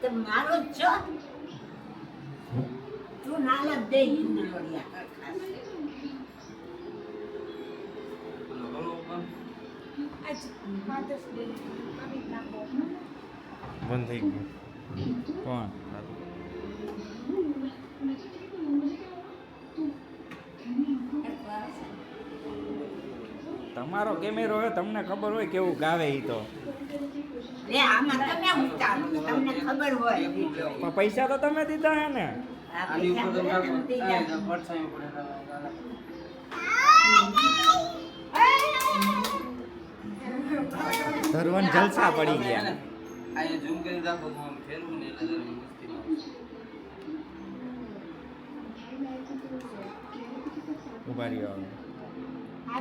તે મારો જ છો. તું નાલા દે બંધ થઈ ગયું. કોણ? તમારો કેમેરો હોય તમને ખબર હોય કેવું ગાવે ઈ તો. લે આમાં તમે ઉતારો તમને ખબર હોય પણ પૈસા તો તમે દીધા હે ને આની ઉપર તો પડે ધરવન જલસા પડી ગયા. અહીંયા ઝૂમ કરી રાખો આમ ફેરવું ને એટલે ઊભા રહ્યો.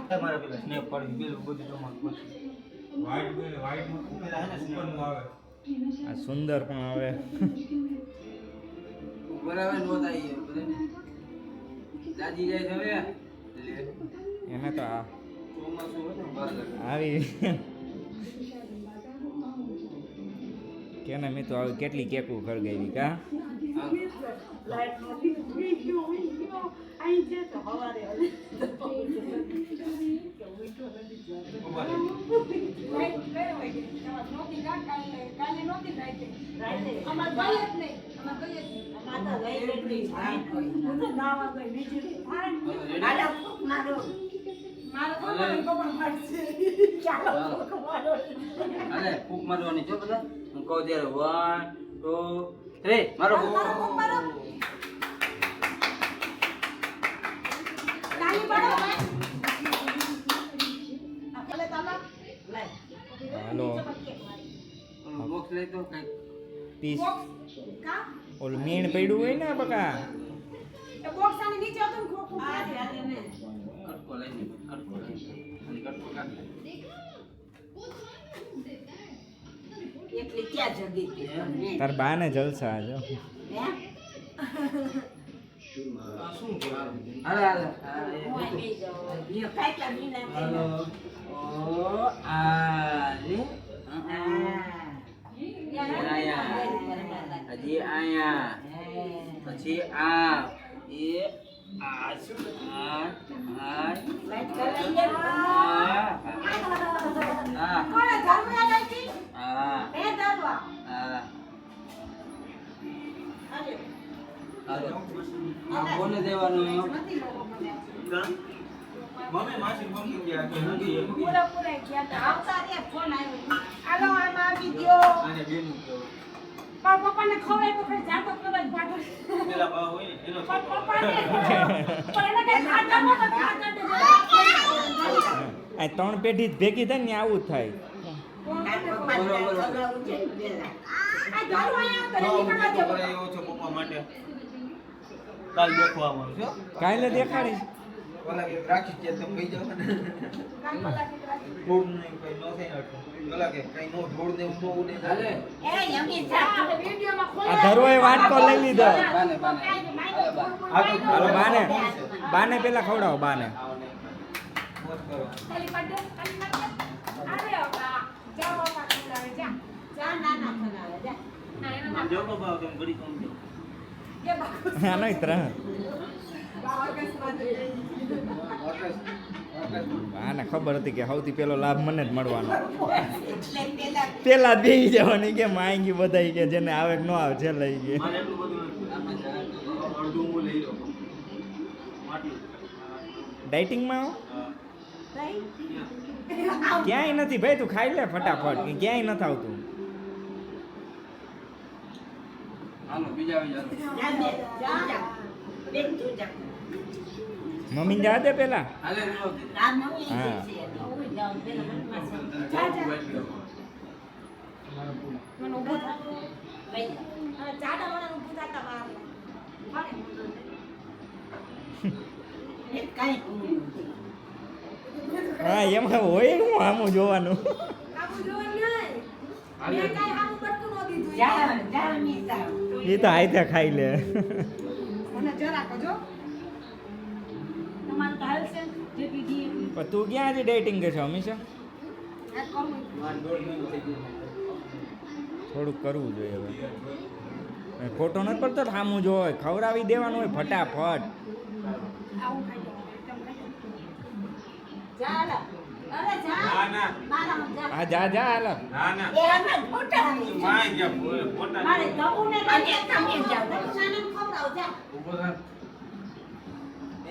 તમારે પેલા સ્નેપ પડી પેલું બધું જમા પછી. આ સુંદર પણ આવી. એને તો આ ચોમાસું હોય ને બહાર લાગે. આવી. કેને મેં તો આવી કેટલી કેકું ખરગાવી કા? હા. લાઈટ નથી વિડિયો વિડિયો આઈ છે તો હવારે મારો. બધા હું કહું ત્યારે વન ટુ થ્રી મારો હાલો. બોક્સ લઈ તો કઈ પીસ. ઓલું મીણ પડ્યું હોય ને બકા. બોક્સ આની નીચે હતું ને ખોખું આ. કટકો કટકો કટકો કાઢ લે? તાર જલસા જો હે? હજી આયા પછી આ એ આ શું આ આ આ કોને દેવાનું મમ્મી માસી મમ્મી ગયા કે નથી પૂરા પૂરા ગયા તો આવતા રે ફોન આવ્યો. હાલો આમાં આવી ગયો. અને બેન મારા પપ્પાને ખવડાય તો ફેર જાતો કદાચ ભાગો પેલા બા હોય ને એનો પણ પપ્પાને પણ એને કઈ ખાતા ખાતા તો જરા. આ ત્રણ પેઢી જ ભેગી થાય ને આવું થાય. આ આવ્યો તો નીકળવા દે પપ્પા માટે. કાલ દેખવા આવવાનું છે. કાલે લીધો. બાને પેલા ખવડાવો બાને. જા. તમે ઘડી કોમ થઈ ગઈ. ઓટસ ઓટસ આને ખબર હતી કે સૌથી પેલો લાભ મને જ મળવાનો. પેલા બેસી જવાની કે માંગી બધાય કે જેને આવે કે ન આવે છે લઈ ગઈ. ડાઇટિંગમાં બધું ક્યાંય નથી ભાઈ તું ખાઈ લે ફટાફટ ક્યાંય નથી આવતું હાલો બીજા બીજા મમ્મી જા દે પેલા હાલે રેલો જા, જા. મને ઊભું થા. હવે જાડા મને ઊભું થતા વાર લાગે. હા એમાં હોય હું આમું જોવાનું આવું જોવાનું નહીં. મેં કાંઈ આવું બટકું ન દીધું. એ તો આયતે જો તો આઈ ત્યાં ખાઈ લે. તું ક્યાં હજી ડેટિંગ કરશો હંમેશા થોડુંક કરવું જોઈએ હવે. હવે ખોટો નથી પડતો સામું જો હોય ખવડાવી દેવાનું હોય ફટાફટ. હા જા જા હાલો.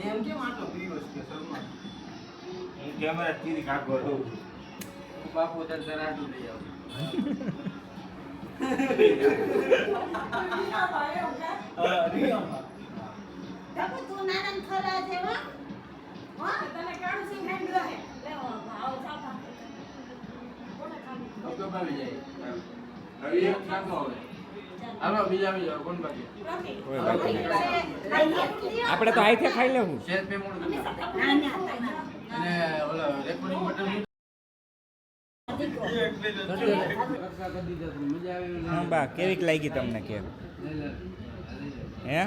એમ કેમ આટલો છે શરૂમાં? કેમેરા ચીરી કાઢો રહું બાપુ તને તરાટું લઈ આવું. હા, રિયામાં. ગબુ તું નાના ખરા હો? તને કાળું સિંહ હેન્ડ રહે આપણે તો આઈથે ખાઈ લેવું બા કેવીક લાગી તમને કેક હે?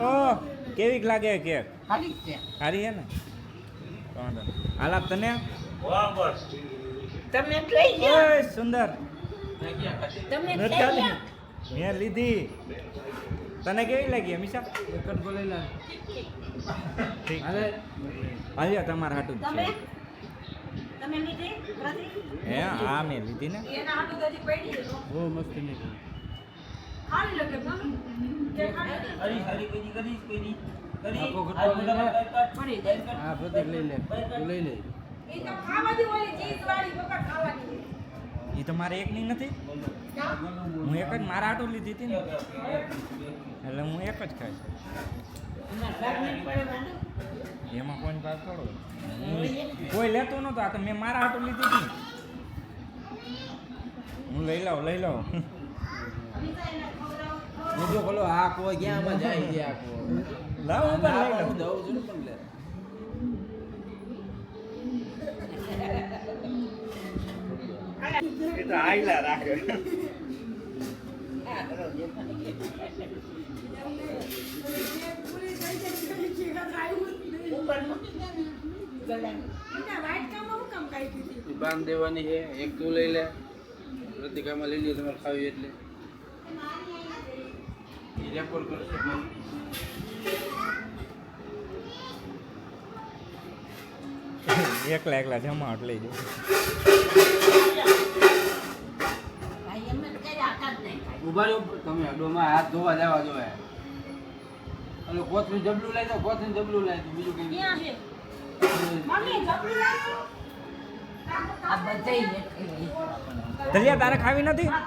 ઓ કેવીક લાગે કેક સારી છે. ને. હાલ આપ તને. તમે લઈ ગયા? ઓય સુંદર. તમે મેં લીધી. તને કેવી લાગી અમીષા? એક જ બોલે લા ઠીક. હાલે. હાલ્યો તમારા હાટું જ તમે? છે. તમે લીધી? હે હા મેં લીધી ને. એના હાટુ તો પડી છે બહુ મસ્ત નહીં હા પ્રતિક લઈ લે તું લઈ લે. એ તો મારે એકની નથી? હું એક જ મારા આટો લીધી હતી ને. એટલે હું એક જ ખાઈશ. એમાં કોઈ ભાગ થોડો હું કોઈ લેતો નહોતો આ તો મેં મારા આટો લીધી હતી હું લઈ લઉં લઈ લઉં બીજો ખોલો આ કો ક્યાં માં જાય છે આ કો લાવ હું પણ લઈ લઉં દઉં છું પણ લે. એ તો રાખે. બાંધ દેવાની છે. એક તું લઈ લે. પ્રતિકામાં લઈ લે તમારે ખાવી એટલે. રેકોર્ડ કરશે એકલા એકલા જમાવટ લઈ જાઉં. ઊભા રહ્યો તમે ડોમાં હાથ ધોવા જવા જોઈએ અને કોથળી જબલું લઈ દો કોથળી જબલું લઈ દો બીજું કઈ. દલિયા તારે ખાવી નથી? નહીં.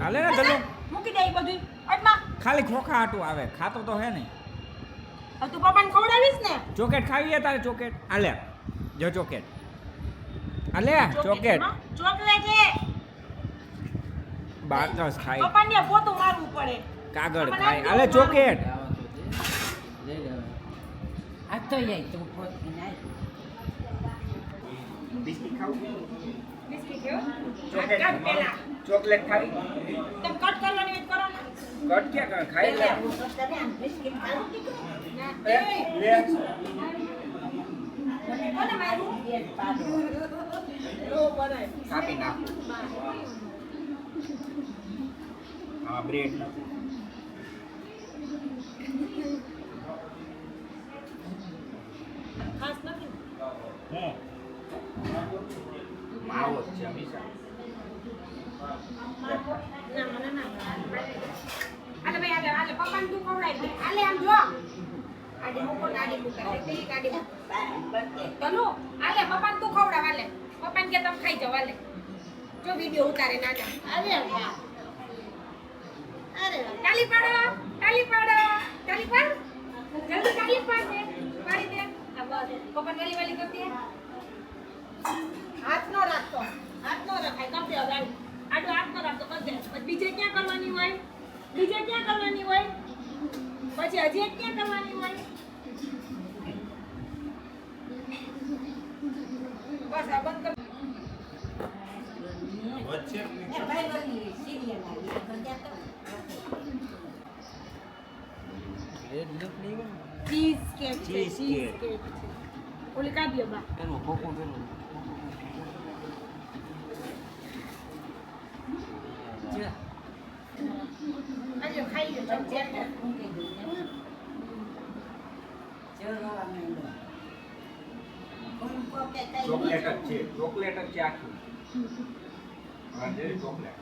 હાલે ને દલિયા મૂકી દે એ બધું અટમાં. ખાલી ખોખા હાટું આવે. ખાતો તો હે નહીં. હવે તું પપ્પાને ખવડાવીશ ને? ચોકેટ ખાવી હે તારે ચોકેટ? આલે જો ચોકેટ. આલે ચોકેટ ચોકલેટ છે. બાકસ ખાય. પપ્પાને પોતું મારવું પડે. કાગળ ખાય. આલે ચોકેટ. લઈ લે આ તો જાય તું પોતી નાખ. બિસ્કિટ ખાવું? બિસ્કિટ કેવો? ચોકલેટ પેલા. ચોકલેટ ખાવી? તમ કટ કરવાની હોય કરો ને. કટ ક્યાં કર? ખાઈ લે. બિસ્કિટ ખાવું. લે, કોને એક પાડો. લો કાપી નાખો. હા બ્રેડ નથી ખાસ નથી હું માવો જ છે હંમેશા ના મને ના આલે ભાઈ આલે આલે આલે આમ જો આડી મૂકો આડી મૂકો આલે ટીક આડી. તનુ આલે પપ્પાને તું ખવડાવ આલે પપ્પાને કે તમે ખાઈ જાવ આલે જો વિડિયો ઉતારે નાના અરે વાહ. અરે તાલી પાડો તાલી પાડો. તાલી પાડ. જલ્દી તાલી પાડ દે પાડી દે આ બસ પપ્પાને વાલી વાલી કરતી હાથ નો રાખતો. હાથ નો રખાય કમ દે આડું હાથ નો રાખતો કર દે બીજે ક્યાં કરવાની હોય? બીજે ક્યાં કરવાની હોય? પછી હજી એક ક્યાં કરવાની હોય? બસ આ બંધ વચ્ચે ભાઈ સિરિયલ આવી. ચીઝ કેક ચીઝ ખાઈ ખોખું જ છે. ચોકલેટ જ છે આખું. હા ચોકલેટ.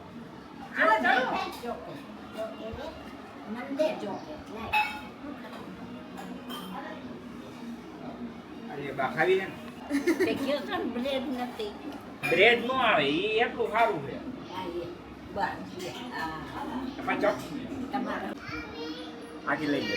ખાવી છે ને? બ્રેડ નો આવે એ એટલું સારું છે. ચપ તમારા આખી લઈ લે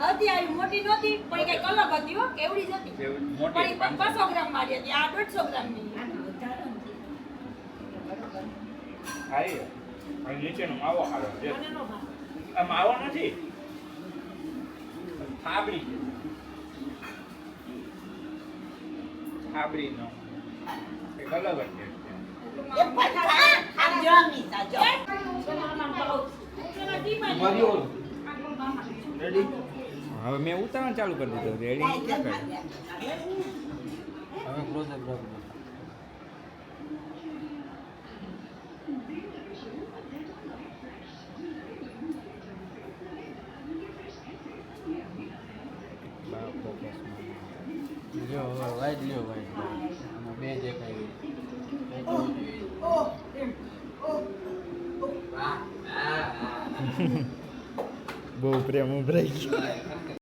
હતી આવી મોટી નહોતી પણ કંઈક અલગ હતી હો કેવડી જ હતી. પણ બસો ગ્રામ મારી હતી આ દોઢસો ગ્રામની. ખાઈ નીચેનો માવો છે આ માવો નથી. થાબડી. થાબડી નો એક અલગ જ છે. રેડી હવે મેં ઉતારણ ચાલુ કરી દીધું. રેડી લાય, ક્યાં હવે ક્લોઝ અપ રાખો લ્યો હવે વાઈટ લ્યો વાઈટ. આમાં બે દેખાય. બહુ પ્રેમ ઉભરાઈ ગયો.